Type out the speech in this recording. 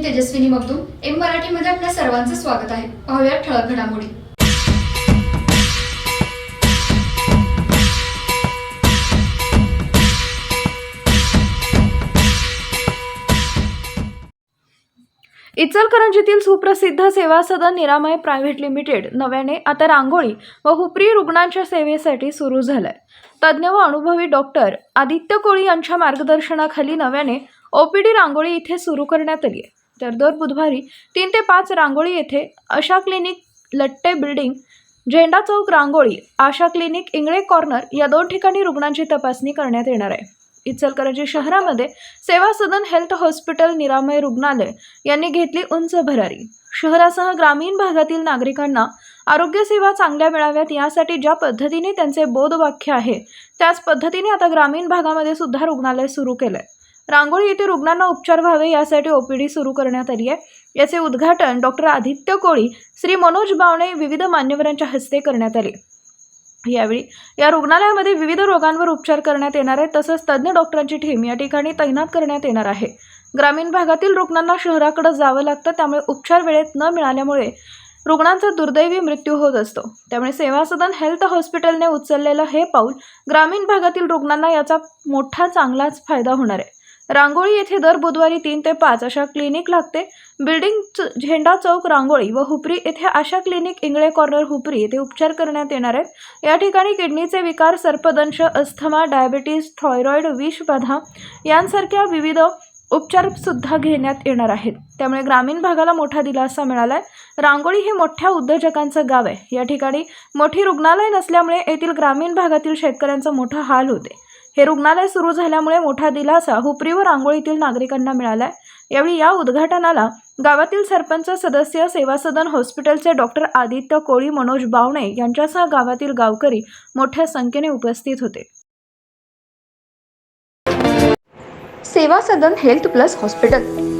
मी Tejaswini Magdum M मराठीमध्ये आपल्या सर्वांचं स्वागत आहे. पाहूया ठळक घडामोडी. इचलकरंजीतील सुप्रसिद्ध सेवा सदन निरामय प्रायव्हेट लिमिटेड नव्याने आता रांगोळी व हुपरी रुग्णांच्या सेवेसाठी सुरू झालंय. तज्ज्ञ व अनुभवी डॉक्टर आदित्य कोळी यांच्या मार्गदर्शनाखाली नव्याने ओपीडी रांगोळी इथे सुरू करण्यात आली आहे. तर दर बुधवारी तीन ते पाच रांगोळी येथे आशा clinic Latte building Zenda Chowk Rangoli Asha clinic Ingale corner या दोन ठिकाणी रुग्णांची तपासणी करण्यात येणार आहे. इचलकरंजी शहरामध्ये सेवा सदन हेल्थ हॉस्पिटल निरामय रुग्णालय यांनी घेतली उंच भरारी. शहरासह ग्रामीण भागातील नागरिकांना आरोग्य सेवा चांगल्या मिळाव्यात यासाठी ज्या पद्धतीने त्यांचे बोधवाक्य आहे त्याच पद्धतीने आता ग्रामीण भागामध्ये सुद्धा रुग्णालय सुरू केलं आहे रांगोळी येथे रुग्णांना उपचार व्हावे यासाठी ओपीडी सुरू करण्यात आली आहे. याचे उद्घाटन डॉक्टर आदित्य कोळी श्री मनोज बावणे विविध मान्यवरांच्या हस्ते करण्यात आले. यावेळी या रुग्णालयामध्ये विविध रोगांवर उपचार करण्यात येणार आहे तसंच तज्ज्ञ डॉक्टरांची टीम या ठिकाणी तैनात करण्यात येणार आहे. ग्रामीण भागातील रुग्णांना शहराकडे जावं लागतं त्यामुळे उपचार वेळेत न मिळाल्यामुळे रुग्णांचा दुर्दैवी मृत्यू होत असतो. त्यामुळे सेवा सदन हेल्थ हॉस्पिटलने उचललेलं हे पाऊल ग्रामीण भागातील रुग्णांना याचा मोठा चांगलाच फायदा होणार आहे. रांगोळी येथे दर बुधवारी तीन ते पाच अशा क्लिनिक लागते. बिल्डिंग झेंडा चौक रांगोळी व हुपरी येथे आशा क्लिनिक इंगळे कॉर्नर हुपरी येथे उपचार करण्यात येणार आहेत. या ठिकाणी किडनीचे विकार सर्पदंश अस्थमा डायबिटीज थायरॉइड विषबाधा यांसारख्या विविध उपचारसुद्धा घेण्यात येणार आहेत. त्यामुळे ग्रामीण भागाला मोठा दिलासा मिळाला आहे रांगोळी हे मोठ्या उद्योजकांचं गाव आहे. या ठिकाणी मोठी रुग्णालय नसल्यामुळे येथील ग्रामीण भागातील शेतकऱ्यांचा मोठा हाल होते. हे रुग्णालय सुरू झाल्यामुळे मोठा दिलासा हुपरी व रांगोळीतील नागरिकांना मिळालाय. यावेळी या उद्घाटनाला गावातील सरपंच सदस्य सेवा सदन हॉस्पिटलचे डॉक्टर आदित्य कोळी मनोज बावणे यांच्यासह गावातील गावकरी मोठ्या संख्येने उपस्थित होते. Seva Sadan health plus hospital.